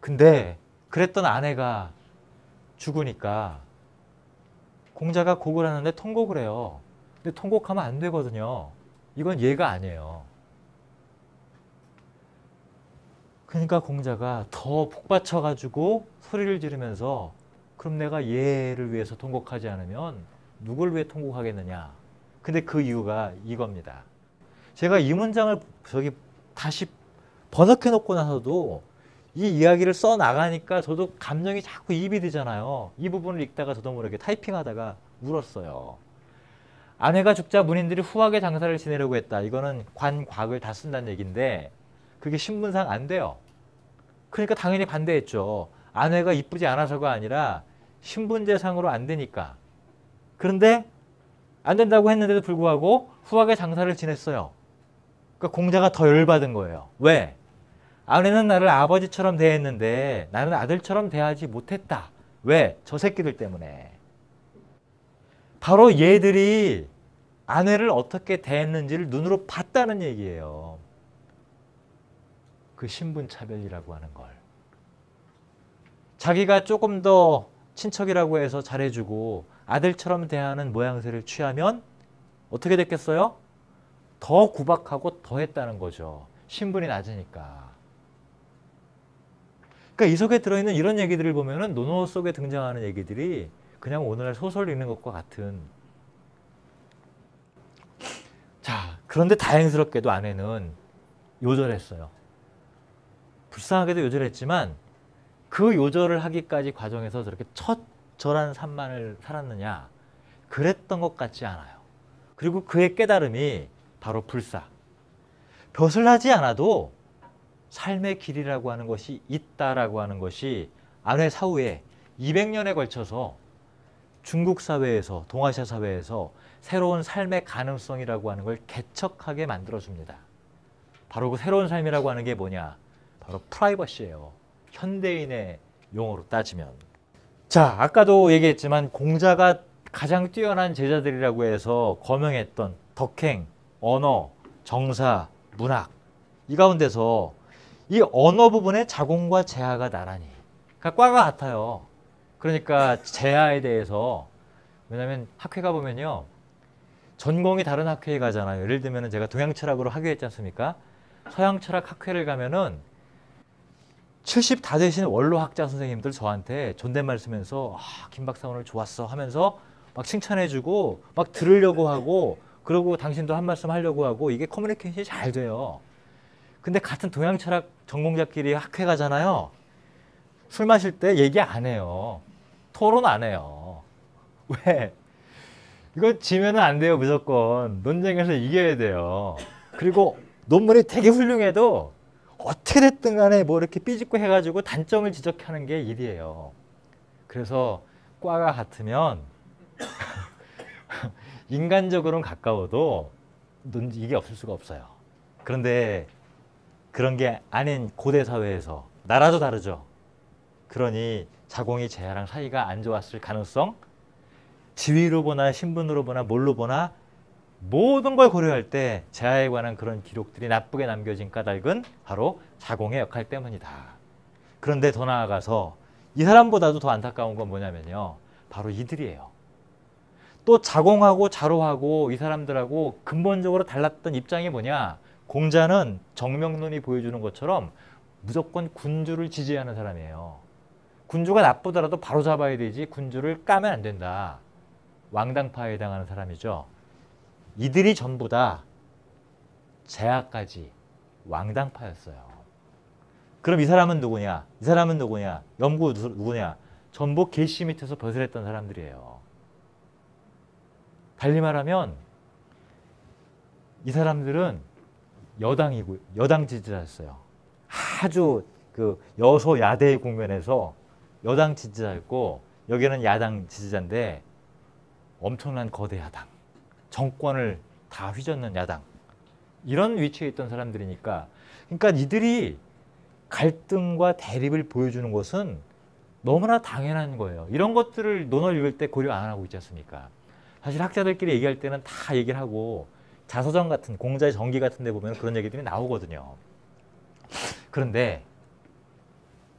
근데 그랬던 아내가 죽으니까 공자가 곡을 하는데 통곡을 해요. 근데 통곡하면 안 되거든요. 이건 예가 아니에요. 그러니까 공자가 더 북받쳐가지고 소리를 지르면서 그럼 내가 얘를 위해서 통곡하지 않으면 누굴 위해 통곡하겠느냐. 근데 그 이유가 이겁니다. 제가 이 문장을 저기 다시 번역해 놓고 나서도 이 이야기를 써 나가니까 저도 감정이 자꾸 입이 되잖아요. 이 부분을 읽다가 저도 모르게 타이핑하다가 울었어요. 아내가 죽자 문인들이 후하게 장사를 지내려고 했다. 이거는 관곽을 다 쓴다는 얘기인데 그게 신분상 안 돼요. 그러니까 당연히 반대했죠. 아내가 이쁘지 않아서가 아니라 신분제상으로 안 되니까. 그런데 안 된다고 했는데도 불구하고 후하게 장사를 지냈어요. 그러니까 공자가 더 열받은 거예요. 왜? 아내는 나를 아버지처럼 대했는데 나는 아들처럼 대하지 못했다. 왜? 저 새끼들 때문에. 바로 얘들이 아내를 어떻게 대했는지를 눈으로 봤다는 얘기예요. 그 신분차별이라고 하는 걸. 자기가 조금 더 친척이라고 해서 잘해주고 아들처럼 대하는 모양새를 취하면 어떻게 됐겠어요? 더 구박하고 더 했다는 거죠. 신분이 낮으니까. 그러니까 이 속에 들어있는 이런 얘기들을 보면은 노노 속에 등장하는 얘기들이 그냥 오늘날 소설 읽는 것과 같은. 자, 그런데 다행스럽게도 아내는 요절했어요. 불쌍하게도 요절했지만 그 요절을 하기까지 과정에서 저렇게 처절한 산만을 살았느냐? 그랬던 것 같지 않아요. 그리고 그의 깨달음이 바로 불사. 벼슬 하지 않아도 삶의 길이라고 하는 것이 있다라고 하는 것이 아내 사후에 200년에 걸쳐서 중국 사회에서 동아시아 사회에서 새로운 삶의 가능성이라고 하는 걸 개척하게 만들어줍니다. 바로 그 새로운 삶이라고 하는 게 뭐냐? 바로 프라이버시예요. 현대인의 용어로 따지면. 자, 아까도 얘기했지만 공자가 가장 뛰어난 제자들이라고 해서 거명했던 덕행, 언어, 정사, 문학 이 가운데서 이 언어 부분의 자공과 재하가 나란히 그러니까 과가 같아요. 그러니까 재하에 대해서 왜냐하면 학회 가 보면요 전공이 다른 학회에 가잖아요. 예를 들면 제가 동양 철학으로 학위했지 않습니까? 서양 철학 학회를 가면은 70 다 되신 원로 학자 선생님들 저한테 존댓말 쓰면서 아, 김 박사 오늘 좋았어 하면서 막 칭찬해주고 막 들으려고 하고 그러고 당신도 한 말씀 하려고 하고 이게 커뮤니케이션이 잘 돼요. 근데 같은 동양 철학 전공자끼리 학회 가잖아요. 술 마실 때 얘기 안 해요. 토론 안 해요. 왜? 이거 지면은 안 돼요, 무조건. 논쟁에서 이겨야 돼요. 그리고 논문이 되게 훌륭해도 어떻게 됐든 간에 뭐 이렇게 삐짓고 해가지고 단점을 지적하는 게 일이에요. 그래서 과가 같으면 인간적으로는 가까워도 이게 없을 수가 없어요. 그런데 그런 게 아닌 고대 사회에서 나라도 다르죠. 그러니 자공이 제하랑 사이가 안 좋았을 가능성 지위로 보나 신분으로 보나 뭘로 보나 모든 걸 고려할 때 제하에 관한 그런 기록들이 나쁘게 남겨진 까닭은 바로 자공의 역할 때문이다. 그런데 더 나아가서 이 사람보다도 더 안타까운 건 뭐냐면요. 바로 이들이에요. 또 자공하고 자로하고 이 사람들하고 근본적으로 달랐던 입장이 뭐냐? 공자는 정명론이 보여주는 것처럼 무조건 군주를 지지하는 사람이에요. 군주가 나쁘더라도 바로 잡아야 되지 군주를 까면 안 된다. 왕당파에 해당하는 사람이죠. 이들이 전부 다 제하까지 왕당파였어요. 그럼 이 사람은 누구냐? 이 사람은 누구냐? 염구 누구냐? 전부 계시 밑에서 벗어했던 사람들이에요. 달리 말하면 이 사람들은 여당이고 여당 지지자였어요. 아주 그 여소야대 국면에서 여당 지지자였고 여기는 야당 지지자인데 엄청난 거대 야당. 정권을 다 휘젓는 야당 이런 위치에 있던 사람들이니까 그러니까 이들이 갈등과 대립을 보여주는 것은 너무나 당연한 거예요. 이런 것들을 논어 읽을 때 고려 안 하고 있지 않습니까? 사실 학자들끼리 얘기할 때는 다 얘기를 하고 자서전 같은 공자의 전기 같은 데 보면 그런 얘기들이 나오거든요. 그런데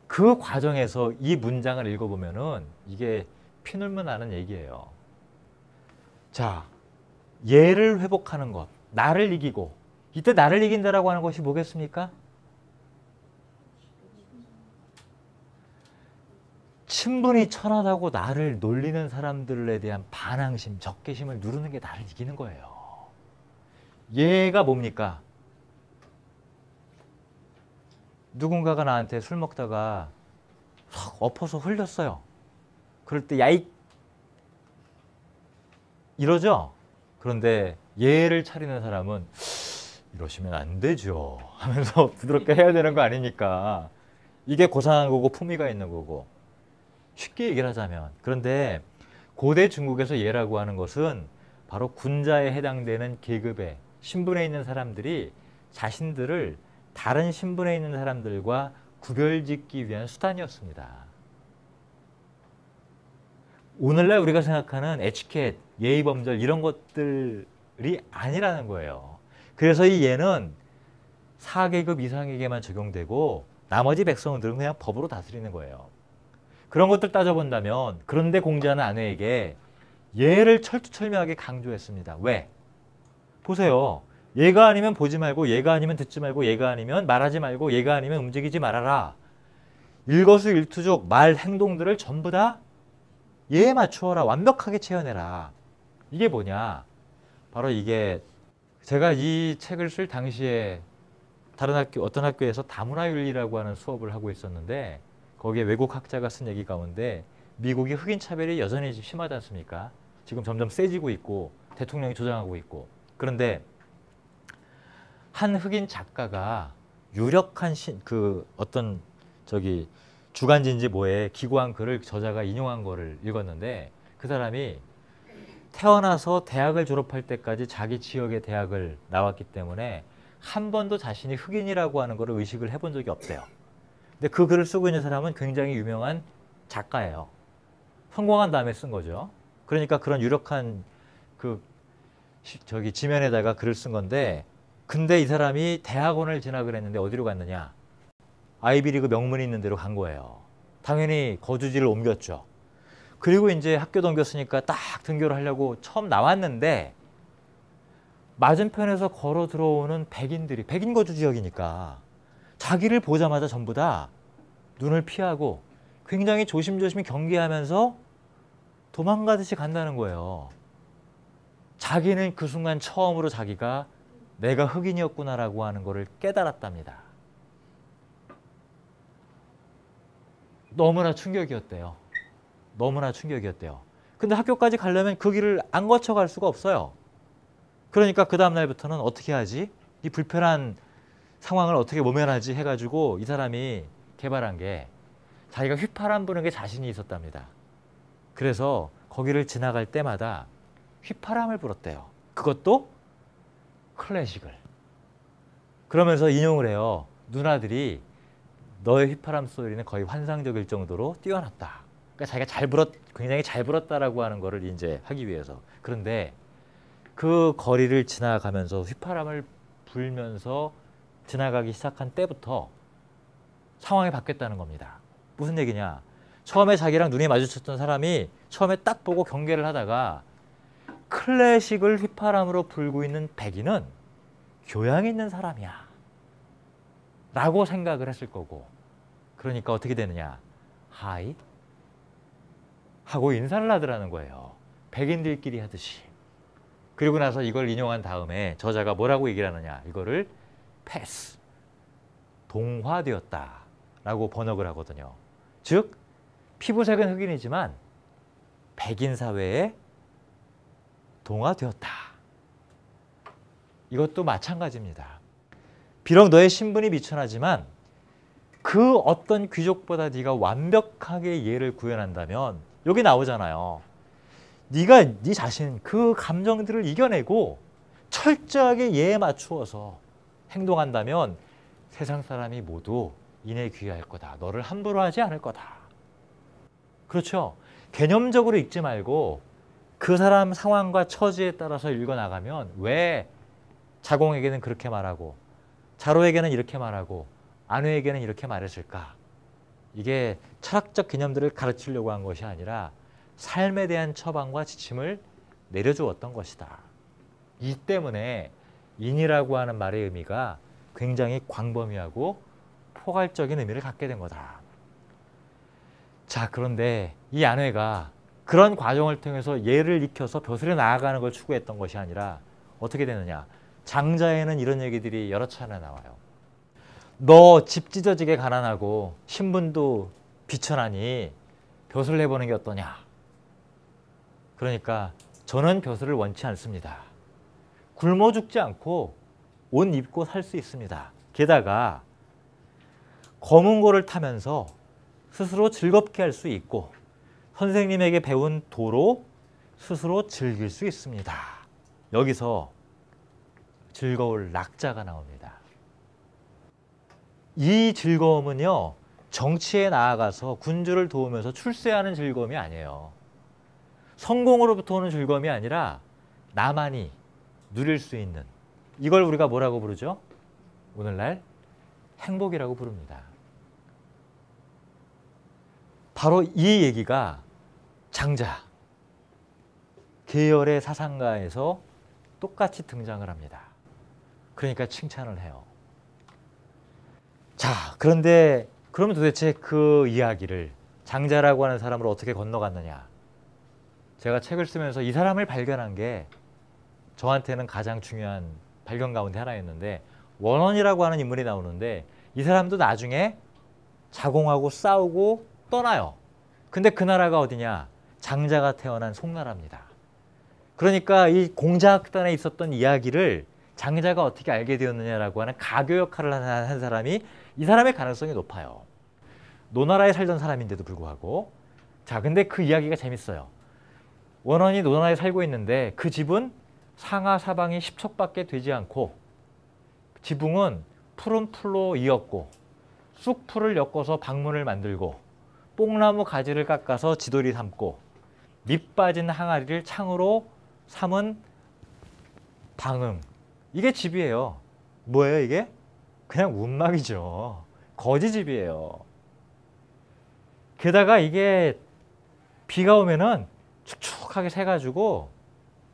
그 과정에서 이 문장을 읽어보면은 이게 피눈물 나는 얘기예요. 자, 얘를 회복하는 것, 나를 이기고 이때 나를 이긴다라고 하는 것이 뭐겠습니까? 친분이 천하다고 나를 놀리는 사람들에 대한 반항심, 적개심을 누르는 게 나를 이기는 거예요. 얘가 뭡니까? 누군가가 나한테 술 먹다가 확 엎어서 흘렸어요. 그럴 때 야이 이러죠. 그런데 얘를 차리는 사람은 이러시면 안 되죠 하면서 부드럽게 해야 되는 거 아닙니까? 이게 고상한 거고 품위가 있는 거고 쉽게 얘기를 하자면 그런데 고대 중국에서 예라고 하는 것은 바로 군자에 해당되는 계급의 신분에 있는 사람들이 자신들을 다른 신분에 있는 사람들과 구별짓기 위한 수단이었습니다. 오늘날 우리가 생각하는 에치켓, 예의범절 이런 것들이 아니라는 거예요. 그래서 이 예는 4계급 이상에게만 적용되고 나머지 백성들은 그냥 법으로 다스리는 거예요. 그런 것들 따져본다면 그런데 공자는 아내에게 예를 철두철미하게 강조했습니다. 왜? 보세요. 얘가 아니면 보지 말고 얘가 아니면 듣지 말고 얘가 아니면 말하지 말고 얘가 아니면 움직이지 말아라. 일거수일투족 말 행동들을 전부 다 예에 맞추어라. 완벽하게 채워내라. 이게 뭐냐? 바로 이게 제가 이 책을 쓸 당시에 다른 학교 어떤 학교에서 다문화윤리라고 하는 수업을 하고 있었는데 거기에 외국 학자가 쓴 얘기 가운데 미국이 흑인 차별이 여전히 심하지 않습니까? 지금 점점 세지고 있고 대통령이 조장하고 있고 그런데 한 흑인 작가가 유력한 신, 그 어떤 저기 주간지인지 뭐에 기고한 글을 저자가 인용한 거를 읽었는데 그 사람이 태어나서 대학을 졸업할 때까지 자기 지역의 대학을 나왔기 때문에 한 번도 자신이 흑인이라고 하는 것을 의식을 해본 적이 없대요. 근데 그 글을 쓰고 있는 사람은 굉장히 유명한 작가예요. 성공한 다음에 쓴 거죠. 그러니까 그런 유력한 그 저기 지면에다가 글을 쓴 건데 근데 이 사람이 대학원을 진학을 했는데 어디로 갔느냐? 아이비리그 명문이 있는 데로 간 거예요. 당연히 거주지를 옮겼죠. 그리고 이제 학교도 옮겼으니까 딱 등교를 하려고 처음 나왔는데 맞은편에서 걸어 들어오는 백인들이 백인 거주 지역이니까 자기를 보자마자 전부 다 눈을 피하고 굉장히 조심조심 경계하면서 도망가듯이 간다는 거예요. 자기는 그 순간 처음으로 자기가 내가 흑인이었구나라고 하는 것을 깨달았답니다. 너무나 충격이었대요. 너무나 충격이었대요. 근데 학교까지 가려면 그 길을 안 거쳐 갈 수가 없어요. 그러니까 그 다음 날부터는 어떻게 하지? 이 불편한 상황을 어떻게 모면하지 해가지고 이 사람이 개발한 게 자기가 휘파람 부는 게 자신이 있었답니다. 그래서 거기를 지나갈 때마다 휘파람을 불었대요. 그것도 클래식을. 그러면서 인용을 해요. 누나들이 너의 휘파람 소리는 거의 환상적일 정도로 뛰어났다. 그러니까 자기가 잘 불었, 굉장히 잘 불었다라고 하는 거를 이제 하기 위해서. 그런데 그 거리를 지나가면서 휘파람을 불면서 지나가기 시작한 때부터 상황이 바뀌었다는 겁니다. 무슨 얘기냐? 처음에 자기랑 눈이 마주쳤던 사람이 처음에 딱 보고 경계를 하다가 클래식을 휘파람으로 불고 있는 백인은 교양 있는 사람이야. 라고 생각을 했을 거고. 그러니까 어떻게 되느냐? 하이. 하고 인사를 하더라는 거예요. 백인들끼리 하듯이. 그리고 나서 이걸 인용한 다음에 저자가 뭐라고 얘기를 하느냐. 이거를 패스, 동화되었다 라고 번역을 하거든요. 즉, 피부색은 흑인이지만 백인 사회에 동화되었다. 이것도 마찬가지입니다. 비록 너의 신분이 미천하지만 그 어떤 귀족보다 네가 완벽하게 예를 구현한다면 여기 나오잖아요. 네가 네 자신 그 감정들을 이겨내고 철저하게 예에 맞추어서 행동한다면 세상 사람이 모두 인에 귀할 거다. 너를 함부로 하지 않을 거다. 그렇죠. 개념적으로 읽지 말고 그 사람 상황과 처지에 따라서 읽어 나가면 왜 자공에게는 그렇게 말하고 자로에게는 이렇게 말하고 아내에게는 이렇게 말했을까? 이게 철학적 개념들을 가르치려고 한 것이 아니라 삶에 대한 처방과 지침을 내려주었던 것이다. 이 때문에 인이라고 하는 말의 의미가 굉장히 광범위하고 포괄적인 의미를 갖게 된 거다. 자, 그런데 이 안회가 그런 과정을 통해서 예를 익혀서 벼슬에 나아가는 걸 추구했던 것이 아니라 어떻게 되느냐. 장자에는 이런 얘기들이 여러 차례 나와요. 너 집 찢어지게 가난하고 신분도 비천하니 벼슬 내보는 게 어떠냐. 그러니까 저는 벼슬을 원치 않습니다. 굶어 죽지 않고 옷 입고 살 수 있습니다. 게다가 검은 고를 타면서 스스로 즐겁게 할 수 있고 선생님에게 배운 도로 스스로 즐길 수 있습니다. 여기서 즐거울 낙자가 나옵니다. 이 즐거움은요, 정치에 나아가서 군주를 도우면서 출세하는 즐거움이 아니에요. 성공으로부터 오는 즐거움이 아니라 나만이 누릴 수 있는 이걸 우리가 뭐라고 부르죠? 오늘날 행복이라고 부릅니다. 바로 이 얘기가 장자 계열의 사상가에서 똑같이 등장을 합니다. 그러니까 칭찬을 해요. 자, 그런데 그러면 도대체 그 이야기를 장자라고 하는 사람을 어떻게 건너갔느냐? 제가 책을 쓰면서 이 사람을 발견한 게 저한테는 가장 중요한 발견 가운데 하나였는데 원원이라고 하는 인물이 나오는데 이 사람도 나중에 자공하고 싸우고 떠나요. 근데 그 나라가 어디냐? 장자가 태어난 송나라입니다. 그러니까 이 공자학단에 있었던 이야기를 장자가 어떻게 알게 되었느냐라고 하는 가교 역할을 한 사람이 이 사람의 가능성이 높아요. 노나라에 살던 사람인데도 불구하고 자 근데 그 이야기가 재밌어요. 원원이 노나라에 살고 있는데 그 집은 상하 사방이 10척밖에 되지 않고 지붕은 푸른 풀로 이었고 쑥풀을 엮어서 방문을 만들고 뽕나무 가지를 깎아서 지돌이 삼고 밑 빠진 항아리를 창으로 삼은 방음 이게 집이에요. 뭐예요 이게? 그냥 운막이죠. 거지 집이에요. 게다가 이게 비가 오면은 축축하게 새가지고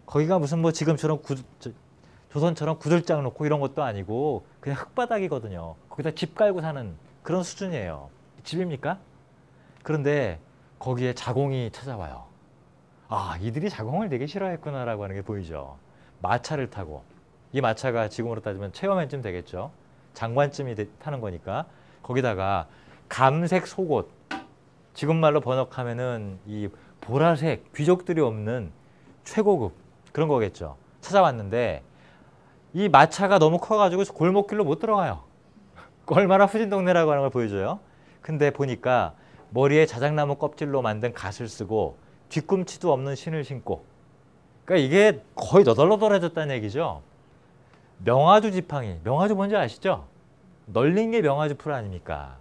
거기가 무슨 뭐 지금처럼 구, 저, 조선처럼 구들장 놓고 이런 것도 아니고 그냥 흙바닥이거든요. 거기다 집 깔고 사는 그런 수준이에요. 집입니까? 그런데 거기에 자공이 찾아와요. 아, 이들이 자공을 되게 싫어했구나라고 하는 게 보이죠. 마차를 타고 이 마차가 지금으로 따지면 체험맨쯤 되겠죠. 장관쯤이 타는 거니까 거기다가 감색 속옷 지금 말로 번역하면은 이 보라색 귀족들이 없는 최고급 그런 거겠죠. 찾아왔는데 이 마차가 너무 커가지고 골목길로 못 들어가요. 얼마나 후진 동네라고 하는 걸 보여줘요. 근데 보니까 머리에 자작나무 껍질로 만든 갓을 쓰고 뒤꿈치도 없는 신을 신고 그러니까 이게 거의 너덜너덜해졌다는 얘기죠. 명아주 지팡이, 명아주 뭔지 아시죠? 널린 게 명아주 풀 아닙니까?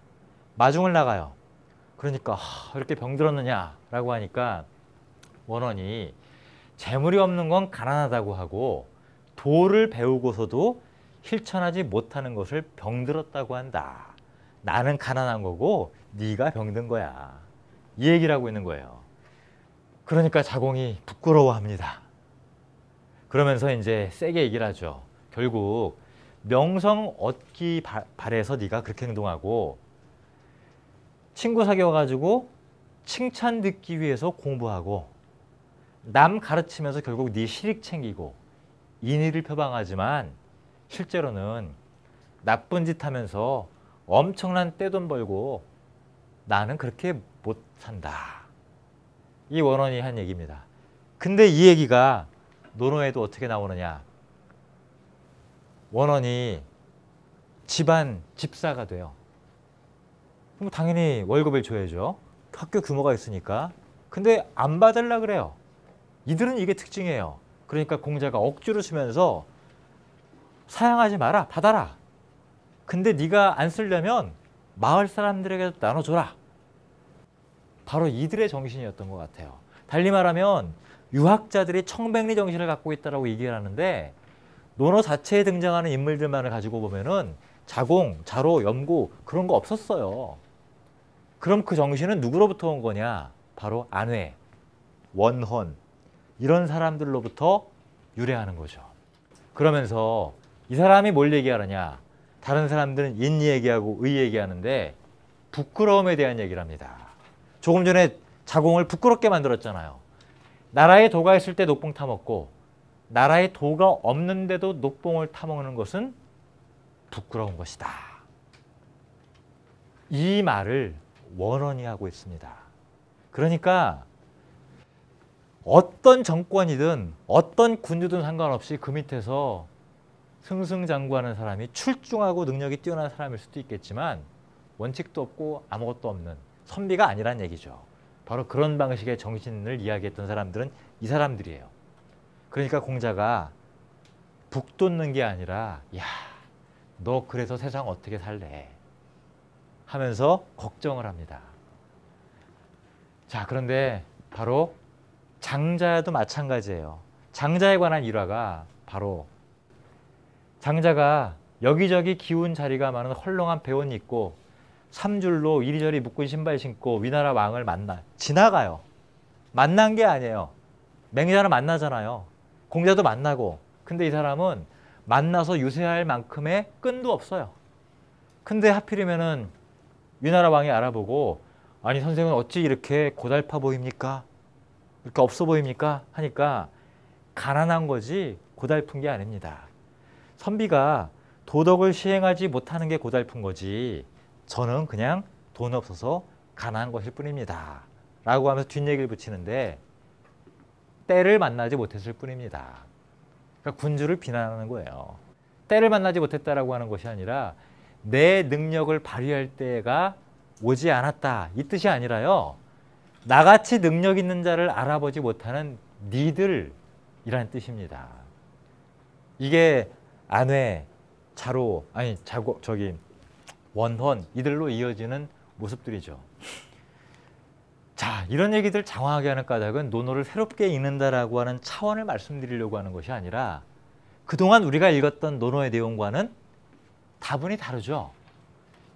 마중을 나가요. 그러니까 하, 이렇게 병들었느냐라고 하니까 원원이 재물이 없는 건 가난하다고 하고 도를 배우고서도 실천하지 못하는 것을 병들었다고 한다. 나는 가난한 거고 네가 병든 거야. 이 얘기를 하고 있는 거예요. 그러니까 자공이 부끄러워합니다. 그러면서 이제 세게 얘기를 하죠. 결국 명성 얻기 바래서 네가 그렇게 행동하고 친구 사귀어가지고 칭찬 듣기 위해서 공부하고 남 가르치면서 결국 네 실익 챙기고 인의를 표방하지만 실제로는 나쁜 짓 하면서 엄청난 떼돈 벌고 나는 그렇게 못 산다. 이 원원이 한 얘기입니다. 근데 이 얘기가 논어에도 어떻게 나오느냐. 원원이 집안 집사가 돼요. 그럼 당연히 월급을 줘야죠. 학교 규모가 있으니까. 근데 안 받을라 그래요. 이들은 이게 특징이에요. 그러니까 공자가 억지로 주면서 사양하지 마라, 받아라. 근데 네가 안 쓰려면 마을 사람들에게 나눠줘라. 바로 이들의 정신이었던 것 같아요. 달리 말하면 유학자들이 청백리 정신을 갖고 있다라고 얘기를 하는데 논어 자체에 등장하는 인물들만을 가지고 보면은 자공, 자로, 염고 그런 거 없었어요. 그럼 그 정신은 누구로부터 온 거냐? 바로 안회, 원헌 이런 사람들로부터 유래하는 거죠. 그러면서 이 사람이 뭘 얘기하느냐? 다른 사람들은 인 얘기하고 의 얘기하는데 부끄러움에 대한 얘기를 합니다. 조금 전에 자공을 부끄럽게 만들었잖아요. 나라에 도가 있을 때 녹봉 타먹고 나라에 도가 없는데도 녹봉을 타먹는 것은 부끄러운 것이다. 이 말을 원원이 하고 있습니다. 그러니까 어떤 정권이든 어떤 군주든 상관없이 그 밑에서 승승장구하는 사람이 출중하고 능력이 뛰어난 사람일 수도 있겠지만 원칙도 없고 아무것도 없는 선비가 아니란 얘기죠. 바로 그런 방식의 정신을 이야기했던 사람들은 이 사람들이에요. 그러니까 공자가 북돋는 게 아니라 야, 너 그래서 세상 어떻게 살래? 하면서 걱정을 합니다. 자, 그런데 바로 장자도 마찬가지예요. 장자에 관한 일화가 바로 장자가 여기저기 기운 자리가 많은 헐렁한 배원 입고 삼줄로 이리저리 묶은 신발 신고 위나라 왕을 만나 지나가요. 만난 게 아니에요. 맹자는 만나잖아요. 공자도 만나고. 근데 이 사람은 만나서 유세할 만큼의 끈도 없어요. 근데 하필이면은 위나라 왕이 알아보고 아니 선생은 어찌 이렇게 고달파 보입니까? 이렇게 없어 보입니까? 하니까 가난한 거지 고달픈 게 아닙니다. 선비가 도덕을 시행하지 못하는 게 고달픈 거지 저는 그냥 돈 없어서 가난한 것일 뿐입니다. 라고 하면서 뒷얘기를 붙이는데 때를 만나지 못했을 뿐입니다. 그러니까 군주를 비난하는 거예요. 때를 만나지 못했다라고 하는 것이 아니라 내 능력을 발휘할 때가 오지 않았다. 이 뜻이 아니라요. 나같이 능력 있는 자를 알아보지 못하는 니들이라는 뜻입니다. 이게 안회, 자로, 아니 자고 저기 원헌 이들로 이어지는 모습들이죠. 자, 이런 얘기들 장황하게 하는 까닭은 논어를 새롭게 읽는다라고 하는 차원을 말씀드리려고 하는 것이 아니라 그동안 우리가 읽었던 논어의 내용과는 다분히 다르죠.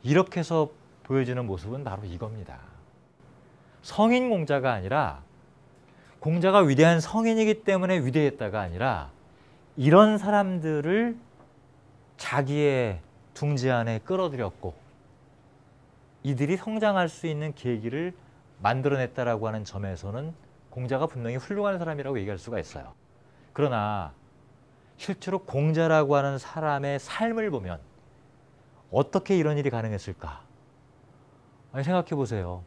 이렇게 해서 보여지는 모습은 바로 이겁니다. 성인 공자가 아니라 공자가 위대한 성인이기 때문에 위대했다가 아니라 이런 사람들을 자기의 둥지 안에 끌어들였고 이들이 성장할 수 있는 계기를 만들어냈다라고 하는 점에서는 공자가 분명히 훌륭한 사람이라고 얘기할 수가 있어요. 그러나 실제로 공자라고 하는 사람의 삶을 보면 어떻게 이런 일이 가능했을까? 아니 생각해 보세요.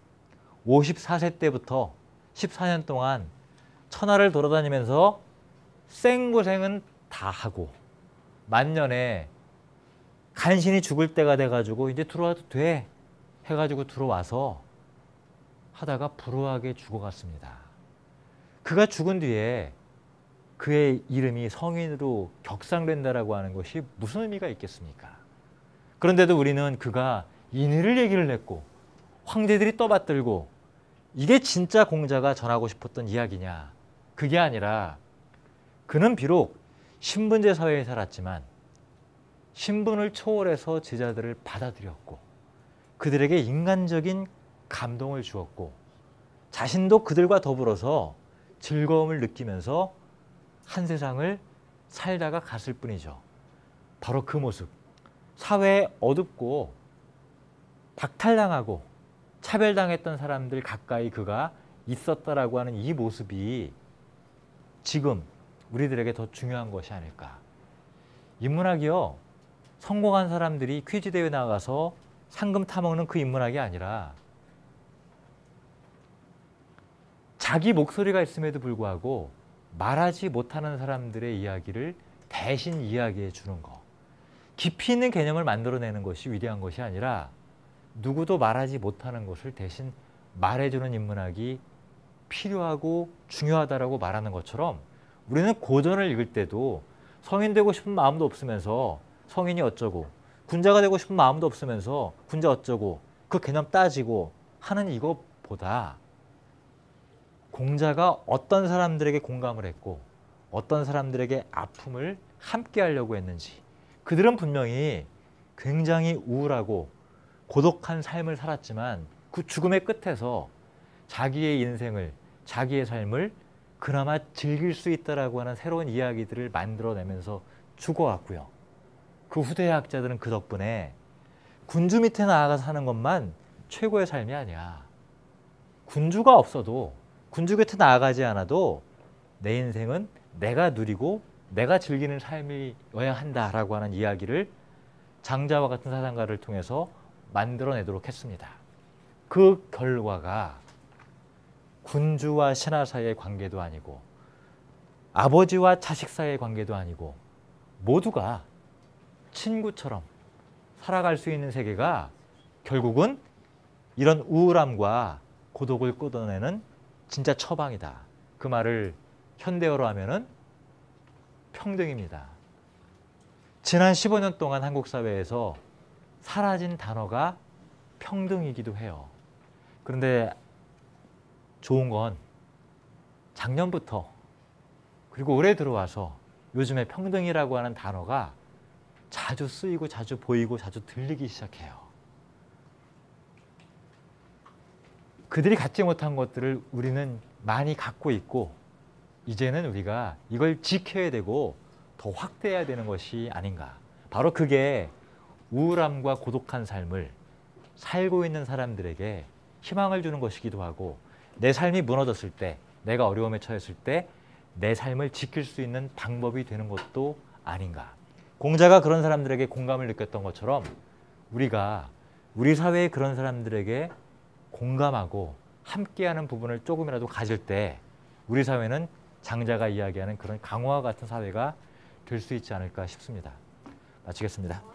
54세 때부터 14년 동안 천하를 돌아다니면서 생고생은 다 하고 만년에 간신히 죽을 때가 돼가지고 이제 들어와도 돼 해가지고 들어와서 하다가 불우하게 죽어갔습니다. 그가 죽은 뒤에 그의 이름이 성인으로 격상된다라고 하는 것이 무슨 의미가 있겠습니까? 그런데도 우리는 그가 인의를 얘기를 했고 황제들이 떠받들고 이게 진짜 공자가 전하고 싶었던 이야기냐? 그게 아니라 그는 비록 신분제 사회에 살았지만 신분을 초월해서 제자들을 받아들였고 그들에게 인간적인 감동을 주었고 자신도 그들과 더불어서 즐거움을 느끼면서 한 세상을 살다가 갔을 뿐이죠. 바로 그 모습. 사회에 어둡고 박탈당하고 차별당했던 사람들 가까이 그가 있었다라고 하는 이 모습이 지금 우리들에게 더 중요한 것이 아닐까. 인문학이요. 성공한 사람들이 퀴즈 대회 나가서 상금 타먹는 그 인문학이 아니라 자기 목소리가 있음에도 불구하고 말하지 못하는 사람들의 이야기를 대신 이야기해 주는 거. 깊이 있는 개념을 만들어내는 것이 위대한 것이 아니라 누구도 말하지 못하는 것을 대신 말해주는 인문학이 필요하고 중요하다라고 말하는 것처럼 우리는 고전을 읽을 때도 성인 되고 싶은 마음도 없으면서 성인이 어쩌고 군자가 되고 싶은 마음도 없으면서 군자 어쩌고 그 개념 따지고 하는 이것보다 공자가 어떤 사람들에게 공감을 했고 어떤 사람들에게 아픔을 함께 하려고 했는지 그들은 분명히 굉장히 우울하고 고독한 삶을 살았지만 그 죽음의 끝에서 자기의 인생을 자기의 삶을 그나마 즐길 수 있다라고 하는 새로운 이야기들을 만들어내면서 죽어왔고요. 그 후대 학자들은 그 덕분에 군주 밑에 나아가 사는 것만 최고의 삶이 아니야. 군주가 없어도 군주 곁에 나아가지 않아도 내 인생은 내가 누리고 내가 즐기는 삶이어야 한다라고 하는 이야기를 장자와 같은 사상가를 통해서 만들어내도록 했습니다. 그 결과가 군주와 신하 사이의 관계도 아니고 아버지와 자식 사이의 관계도 아니고 모두가 친구처럼 살아갈 수 있는 세계가 결국은 이런 우울함과 고독을 끄어내는 진짜 처방이다. 그 말을 현대어로 하면은 평등입니다. 지난 15년 동안 한국 사회에서 사라진 단어가 평등이기도 해요. 그런데 좋은 건 작년부터 그리고 올해 들어와서 요즘에 평등이라고 하는 단어가 자주 쓰이고 자주 보이고 자주 들리기 시작해요. 그들이 갖지 못한 것들을 우리는 많이 갖고 있고 이제는 우리가 이걸 지켜야 되고 더 확대해야 되는 것이 아닌가. 바로 그게 우울함과 고독한 삶을 살고 있는 사람들에게 희망을 주는 것이기도 하고 내 삶이 무너졌을 때 내가 어려움에 처했을 때 내 삶을 지킬 수 있는 방법이 되는 것도 아닌가. 공자가 그런 사람들에게 공감을 느꼈던 것처럼 우리가 우리 사회의 그런 사람들에게 공감하고 함께하는 부분을 조금이라도 가질 때 우리 사회는 장자가 이야기하는 그런 강화와 같은 사회가 될 수 있지 않을까 싶습니다. 마치겠습니다.